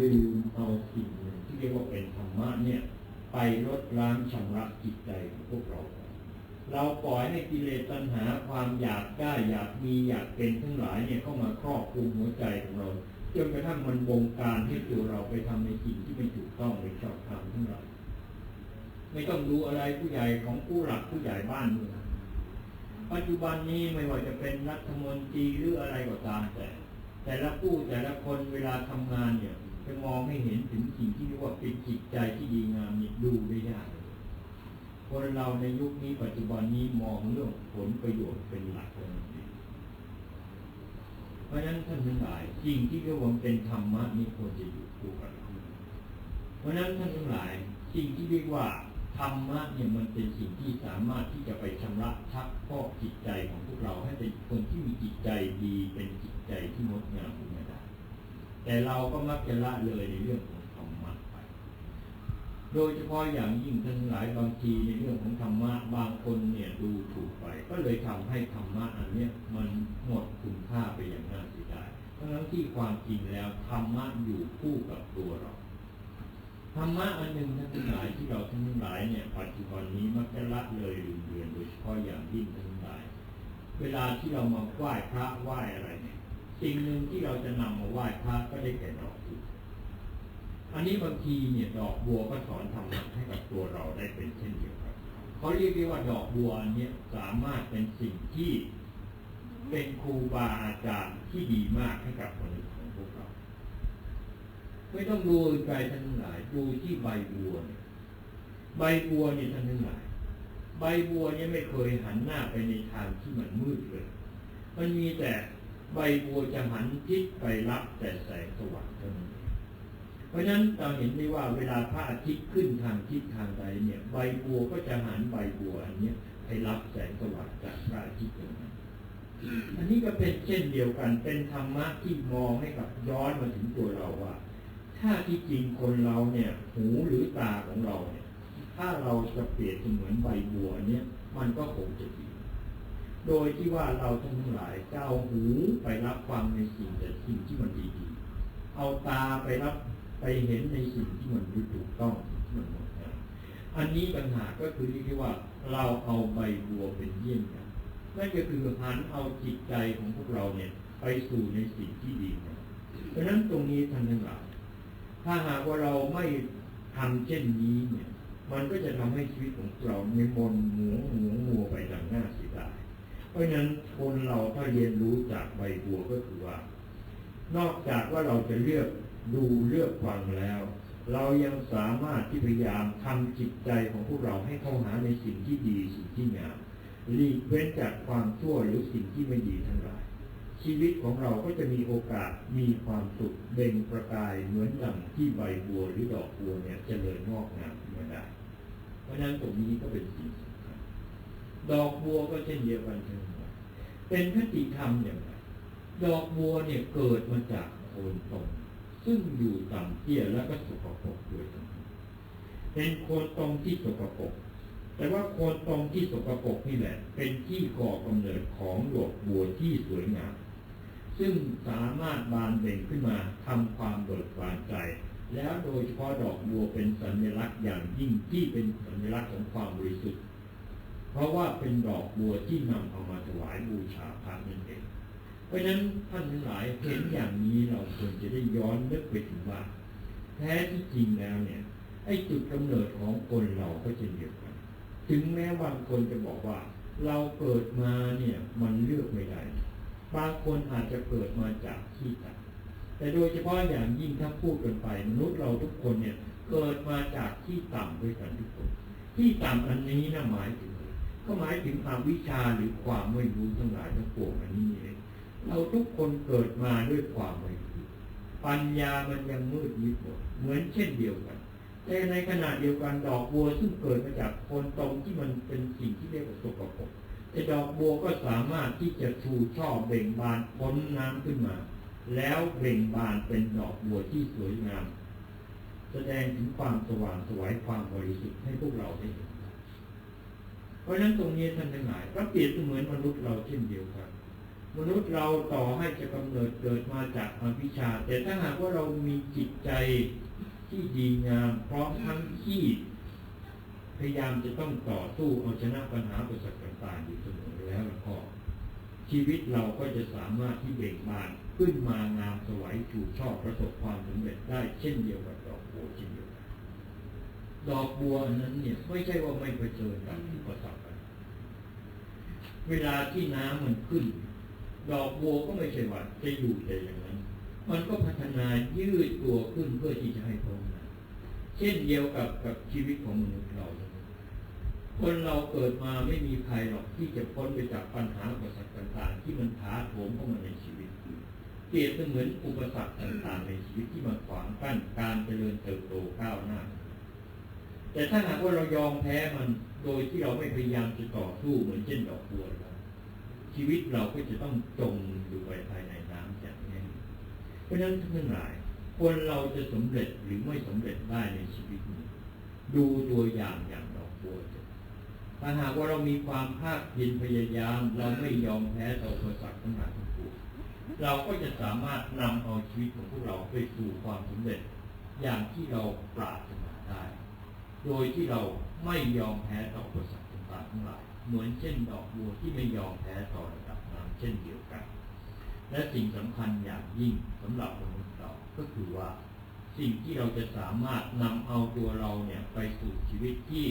ลืมเอาสิ่งหนึ่งที่เรียกว่าเป็นธรรมะเนี่ย ไปลดล้างชำระจิตใจของพวกเรา เราปล่อยให้กิเลสตัณหาความอยากได้อยากมีอยากเป็นทั้งหลายเนี่ยเข้ามาครอบคลุมหัวใจของเราจนกระทั่งมันบงการให้ตัวเราไปทำในสิ่งที่ไม่ถูกต้องไม่ชอบธรรมทั้งหลายไม่ต้องดูอะไรผู้ใหญ่ของผู้หลักผู้ใหญ่บ้านเมืองปัจจุบันนี้ไม่ว่าจะเป็นรัฐมนตรีหรืออะไรก็ตามแต่ แต่ละผู้แต่ละคนเวลาทำงานเนี่ย จะมองไม่เห็นถึงสิ่งที่เรียกว่าเป็นจิตใจที่ดีงามนี่ดูได้ยากเลยคนเราในยุคนี้ปัจจุบันนี้มองเรื่องผลประโยชน์เป็นหลักเลยเพราะฉะนั้นท่านทั้งหลายสิ่งที่เรียกว่าเป็นธรรมะนี่ควรจะอยู่คู่กับเราเพราะฉะนั้นท่านทั้งหลายสิ่งที่เรียกว่าธรรมะเนี่ยมันเป็นสิ่งที่สามารถที่จะไปชำระทักพอกจิตใจของพวกเราให้เป็นคนที่มีจิตใจดีเป็นจิตใจที่งดงามขึ้นมาได้ แต่เราก็มักจะละเลยในเรื่องของธรรมะไป โดยเฉพาะอย่างยิ่งท่านทั้งหลายบางทีในเรื่องของธรรมะบางคนเนี่ยดูถูกไป ก็เลยทำให้ธรรมะอันเนี้ยมันหมดคุณค่าไปอย่างน่าเสียดายทั้งที่ความจริงแล้วธรรมะอยู่คู่กับตัวเราธรรมะอันหนึ่งท่านทั้งหลายที่เราทั้งหลายเนี่ยปัจจุบันนี้มักจะละเลยลืมเลือนโดยเฉพาะอย่างยิ่งท่านทั้งหลาย เวลาที่เรามาไหว้พระไหว้อะไรเนี่ย สิ่งหนึ่งที่เราจะนำมาไหว้พระก็ได้แก่ดอกบัวอันนี้บางทีเนี่ยดอกบัวก็สอนธรรมะให้กับตัวเราได้เป็นเช่นเดียวกันเขาเรียกได้ว่าดอกบัวอันเนี้ยสามารถเป็นสิ่งที่เป็นครูบาอาจารย์ที่ดีมากให้กับคนของพวกเรา ไม่ต้องดูไกลท่านทั้งหลายดูที่ใบบัวเนี่ยใบบัวเนี่ยท่านทั้งหลาย ใบบัวเนี่ยไม่เคยหันหน้าไปในทางที่มันมืดเลย มันมีแต่ ใบบัวจะหันทิศไปรับแต่แสงสว่างเท่านั้นเพราะฉะนั้นเราเห็นได้ว่าเวลาพระอาทิตย์ขึ้นทางทิศทางใดเนี่ย ใบบัวก็จะหันใบบัวอันเนี้ยไปรับแสงสว่างจากพระอาทิตย์อย่างนั้นอันนี้ก็เป็นเช่นเดียวกันเป็นธรรมะที่มองให้กับย้อนมาถึงตัวเราว่า ถ้าที่จริงคนเราเนี่ย หูหรือตาของเราเนี่ย ถ้าเราจะเปรียบเสมือนใบบัวเนี่ย มันก็คงจะดี โดยที่ว่าเราทั้งหลายจะเอาหูไปรับฟังในสิ่งแต่สิ่งที่มันดีๆเอาตาไปรับไปเห็นในสิ่งที่มันถูกต้องที่มันงดงามอันนี้ปัญหาก็คือที่ว่าเราเอาใบบัวเป็นเยี่ยมกันนั่นก็คือหันเอาจิตใจของพวกเราเนี่ย ไปสู่ในสิ่งที่ดีเพราะฉะนั้นตรงนี้ท่านทั้งหลายถ้าหากว่าเราไม่ทำเช่นนี้เนี่ย มันก็จะทำให้ชีวิตของเราในมนหมูหมูมัวไปดังหน้าเสียดาย ราะฉะนั้นคนเราถ้าเรียนรู้จากใบบัวก็คือว่า นอกจากว่าเราจะเลือกดูเลือกฟังแล้ว เรายังสามารถที่พยายามทำจิตใจของพวกเราให้เข้าหาในสิ่งที่ดีสิ่งที่งามหลีกเว้นจากความชั่วหรือสิ่งที่ไม่ดีทั้งหลาย ชีวิตของเราก็จะมีโอกาสมีความสุขเบ่งประกายเหมือนดังที่ใบบัวหรือดอกบัวเนี่ยเจริญงอกงามขึ้นมาได้ เพราะฉะนั้นตรงนี้ก็เป็นสิ่ง ดอกบัวก็เช่นเดียวกันทั้งหมดเป็นคติธรรมอย่างไรดอกบัวเนี่ยเกิดมาจากโคนตมซึ่งอยู่ต่ำเตี้ยแล้วก็สกปรกด้วยเป็นโคนตมที่สกปรกแต่ว่าโคนตมที่สกปรกนี่แหละ เป็นที่ก่อกำเนิดของดอกบัวที่สวยงามซึ่งสามารถบานเบ่งขึ้นมาทำความเบิกบานใจ แล้วโดยเฉพาะดอกบัวเป็นสัญลักษณ์อย่างยิ่งที่เป็นสัญลักษณ์ของความบริสุทธิ์ ราะว่าเป็นดอกบัวที่นำเอามาถวายบูชาพระนั่นเอง เพราะฉะนั้นท่านทั้งหลายเห็นอย่างนี้เราควรจะได้ย้อนนึกไปถึงว่า แท้ที่จริงแล้วเนี่ย ไอ้จุดกำเนิดของคนเราก็เช่นเดียวกัน ถึงแม้บางคนจะบอกว่า เราเกิดมาเนี่ยมันเลือกไม่ได้ บางคนอาจจะเกิดมาจากที่ต่ำแต่โดยเฉพาะอย่างยิ่งถ้าพูดกันไปมนุษย์เราทุกคนเนี่ยเกิดมาจากที่ต่ำด้วยกันทุกคน ที่ต่ำอันนี้นะหมายถึง ก็หมายถึงอวิชาหรือความไม่รู้ทั้งหลายทั้งปวงอันนี้เองเราทุกคนเกิดมาด้วยความไม่รู้ปัญญามันยังมืดมิดหมดเหมือนเช่นเดียวกัน แต่ในขณะเดียวกันดอกบัวซึ่งเกิดมาจากคนตรงที่มันเป็นสิ่งที่เรียกว่าสกปรกแต่ดอกบัวก็สามารถที่จะชูช่อเบ่งบานพ้นน้ำขึ้นมา แล้วเบ่งบานเป็นดอกบัวที่สวยงาม แสดงถึงความสว่างสวยความบริสุทธิ์ให้พวกเราได้เห็น เพราะฉะนั้นตรงนี้ท่านทั้งหลายก็เปรียบเสมือนมนุษย์เราเช่นเดียวกัน มนุษย์เราต่อให้จะกำเนิดเกิดมาจากอวิชชา แต่ถ้าหากว่าเรามีจิตใจที่ดีงามพร้อมทั้งที่พยายามจะต้องต่อสู้เอาชนะปัญหาประสบต่างๆอยู่เสมอแล้วแล้วก็ชีวิตเราก็จะสามารถที่เบ่งบานขึ้นมางามสวยถูกชอบประสบความสำเร็จได้เช่นเดียวกับดอกบัวเช่นเดียวกัน ดอกบัวนั้นเนี่ยไม่ใช่ว่าไม่เผชิญกับอุปสรรคเวลาที่น้ำมันขึ้น ดอกบัวก็ไม่ใช่ว่าจะอยู่แต่อย่างนั้น มันก็พัฒนายืดตัวขึ้นเพื่อที่จะให้พ้นน้ำเช่นเดียวกับกับชีวิตของมนุษย์เราคนเราเกิดมาไม่มีใครหรอกที่จะพ้นไปจากปัญหาอุปสรรคต่าง ๆ ที่มันถาโถมเข้ามาในชีวิตเปรียบเสมือนอุปสรรคต่าง ๆ ในชีวิตที่มาขวางกั้นการเจริญเติบโตก้าวหน้า แต่ถ้าหากว่าเรายอมแพ้มันโดยที่เราไม่พยายามจะต่อสู้เหมือนเช่นดอกบัวแล้วชีวิตเราก็จะต้องจมอยู่ไปภายในน้ำอย่างแน่นเพราะฉะนั้นทั้งหลายคนเราจะสำเร็จหรือไม่สำเร็จได้ในชีวิตนี้ ดูตัวอย่างอย่างดอกบัวถ้าหากว่าเรามีความภาคเพียรพยายาม เราไม่ยอมแพ้ต่ออุปสรรคทั้งหลายทั้งปวงเราก็จะสามารถนำเอาชีวิตของพวกเราไปสู่ความสำเร็จ อย่างที่เราปรารถนาได้ โดยที่เราไม่ยอมแพ้ต่ออุปสรรคต่างๆทั้งหลาย เหมือนเช่นดอกบัวที่ไม่ยอมแพ้ต่อระดับน้ำเช่นเดียวกัน และสิ่งสำคัญอย่างยิ่งสำหรับมนุษย์เราก็คือว่า สิ่งที่เราจะสามารถนำเอาตัวเราเนี่ยไปสู่ชีวิตที่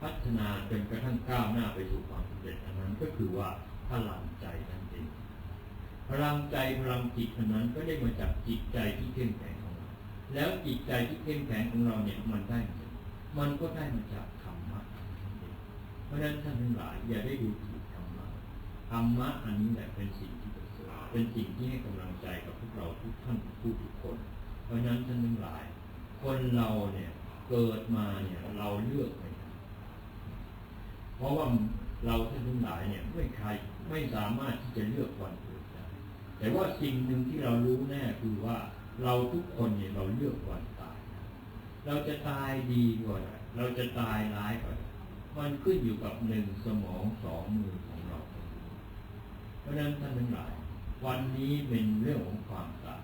พัฒนาจนกระทั่งก้าวหน้าไปสู่ความสำเร็จอันนั้นก็คือว่าพลังใจนั่นเองพลังใจพลังจิตอันนั้นก็ได้มาจากจิตใจที่เข้มแข็งของเราแล้วจิตใจที่เข้มแข็งของเราเนี่ยมันได้ มันก็ได้มาจากธรรมะนั่นเองเพราะฉะนั้นท่านทั้งหลายอย่าได้ดูถูกธรรมะ ธรรมะอันนี้แหละเป็นสิ่งที่ประเสริฐเป็นสิ่งที่ให้กำลังใจกับพวกเราทุกท่านผู้ทุกคน เพราะฉะนั้นท่านทั้งหลาย คนเราเนี่ยเกิดมาเนี่ยเราเลือกไม่ได้เพราะว่าเราท่านทั้งหลายเนี่ยไม่ใครไม่สามารถที่จะเลือกวันเกิดได้ แต่ว่าสิ่งหนึ่งที่เรารู้แน่คือว่าเราทุกคนเนี่ยเราเลือกวันตาย เราจะตายดีกว่าเราจะตายร้ายกว่ามันขึ้นอยู่กับหนึ่งสมองสองมือของเรา เพราะฉะนั้นท่านทั้งหลาย วันนี้เป็นเรื่องของความตาย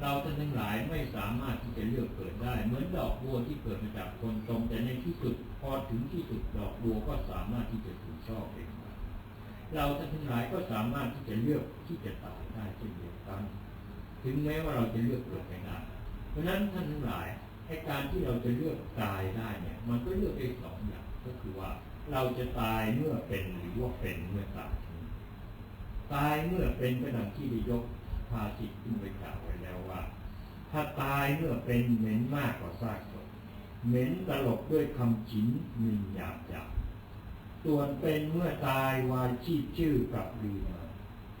เราท่านทั้งหลายไม่สามารถที่จะเลือกเกิดได้ เหมือนดอกบัวที่เกิดมาจากคนตรงแต่ในที่สุดพอถึงที่สุดดอกบัวก็สามารถที่จะถูกชอบเองได้เราท่านทั้งหลายก็สามารถที่จะเลือกที่จะตายได้เช่นเดียวกัน ถึงแม้ว่าเราจะเลือกเกิดไม่ได้เพราะฉะนั้นท่านทั้งหลาย ให้การที่เราจะเลือกตายได้เนี่ย มันก็เลือกได้สองอย่างก็คือว่า เราจะตายเมื่อเป็นหรือว่าเป็นเมื่อตายตายเมื่อเป็นก็ดังที่ได้ยกภาสิทขึ้นไปกล่าวไว้แล้วว่า ถ้าตายเมื่อเป็นเหม็นมากกว่าซากศพเหม็นตลบด้วยคำฉินมินหยาบหยาบส่วนเป็นเมื่อตายวายชีพชื่อกับลือมา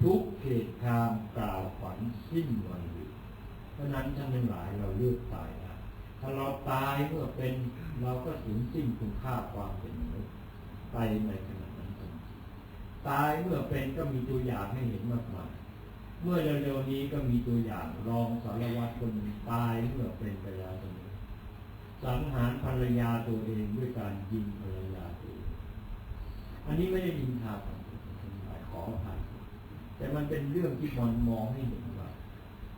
ทุกเหตุการณ์กล่าวฝันสิ้นวันลือเพราะนั้นท่านทั้งหลายเราเลือกตายนะ ถ้าเราตายเมื่อเป็นเราก็สูญสิ้นคุณค่าความเป็นมนุษย์ไปในขณะนั้นตายเมื่อเป็นก็มีตัวอย่างให้เห็นมากมาย เมื่อเร็วๆนี้ก็มีตัวอย่างรองสารวัตรคนตายเมื่อเป็นไปแล้วตรงนี้สังหารภรรยาตัวเองด้วยการยิงภรรยาตัวเองอันนี้ไม่ได้ยินทาของผมหมายขออภัยแต่มันเป็นเรื่องที่มันมองให้เห็นว่า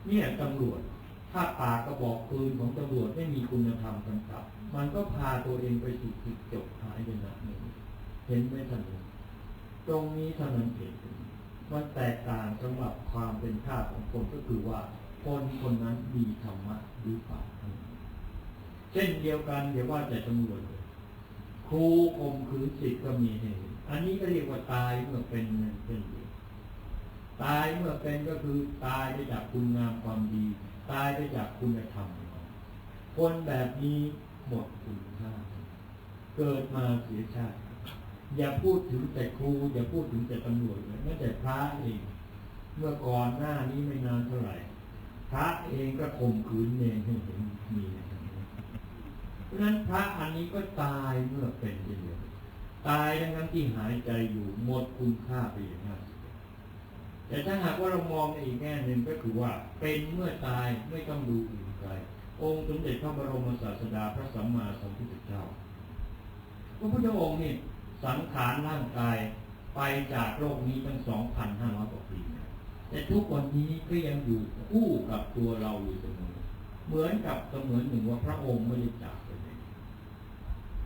เนี่ยตำรวจ ถ้าปากกระบอกปืนของตำรวจไม่มีคุณธรรมกำกับ มันก็พาตัวเองไปสู่จุดจบหายไปนะหนึ่งเห็นไหมท่านตรงนี้ท่านนั้นเห็นมันแตกต่างสำหรับความเป็นค่าของคนก็คือว่า คนคนนั้นมีธรรมะหรือเปล่าเช่นเดียวกันอย่าว่าแต่ตำรวจครูข่มขืนสิทธิ์ก็มีเห็นอันนี้ก็เรียกว่าตายเมื่อเป็นเป็นเดียวตายเมื่อเป็นก็คือตายไปจากคุณงามความดี ตายไปจากคุณธรรม คนแบบนี้หมดคุณค่า เกิดมาเสียชาติ อย่าพูดถึงแต่ครู อย่าพูดถึงแต่ตำรวจเลยแม้แต่พระเอง เมื่อก่อนหน้านี้ไม่นานเท่าไหร่ พระเองก็ข่มขืนเนรให้เห็นมีเพราะฉะนั้นพระอันนี้ก็ตายเมื่อเป็นเดียวตายทั้งนั้นที่หายใจอยู่หมดคุณค่าไปอย่างนั้น แต่ถ้าหากว่าเรามองในอีกแง่หนึ่งก็คือว่าเป็นเมื่อตายไม่ต้องดูอื่นไกลองค์สมเด็จพระบรมศาสดาพระสัมมาสัมพุทธเจ้าพระพุทธองค์นี่สังขารร่างกายไปจากโลกนี้ตั้งสองพันห้าร้อยกว่าปีแต่ทุกวันนี้ก็ยังอยู่คู่กับตัวเราอยู่เสมอเหมือนกับเสมือนหนึ่งว่าพระองค์ไม่ได้จากไปไหน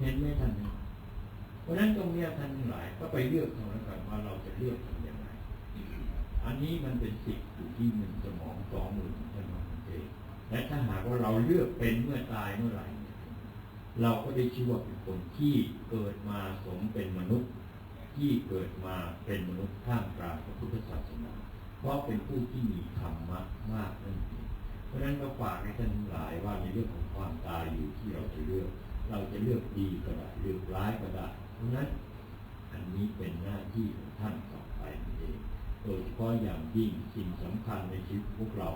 เห็นไหมท่านเพราะนั้นตรงเนี้ยท่านหลายก็ไปเลือกเอาแล้วกันว่าเราจะเลือกทำอย่างไร อันนี้มันเป็นสิทธิ์อยู่ที่หนึ่งสมองสองหมือของท่านมันเองและถ้าหากว่าเราเลือกเป็นเมื่อตายเมื่อไหร่ เราก็ได้ชื่อว่าเป็นคนที่เกิดมาสมเป็นมนุษย์ ที่เกิดมาเป็นมนุษย์ท่ามกลางพระพุทธศาสนา เพราะเป็นผู้ที่มีธรรมะมากนั่นเองเพราะฉะนั้นก็ฝากให้ท่านทั้งหลายว่าในเรื่องของความตายอยู่ที่เราจะเลือก เราจะเลือกดีก็ได้เลือกร้ายก็ได้เพราะฉะนั้นอันนี้เป็นหน้าที่ของท่านต่อไปนั่นเอง โดยเฉพาะอย่างยิ่งสิ่งสำคัญในชีวิตพวกเรา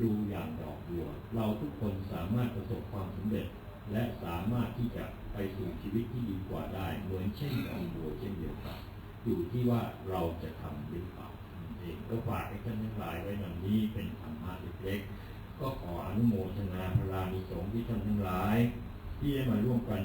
ดูอย่างดอกบัว เราทุกคนสามารถประสบความสำเร็จ และสามารถที่จะไปสู่ชีวิตที่ดีกว่าได้ เหมือนเช่นดอกบัวเช่นเดียวกันอยู่ที่ว่าเราจะทำหรือเปล่าเองก็ฝากให้ท่านทั้งหลายไว้ดังนี้เป็นธรรมะเล็กๆก็ขออนุโมทนาพระรานิสงฆ์ที่ท่านทั้งหลาย ที่ได้มาร่วมกัน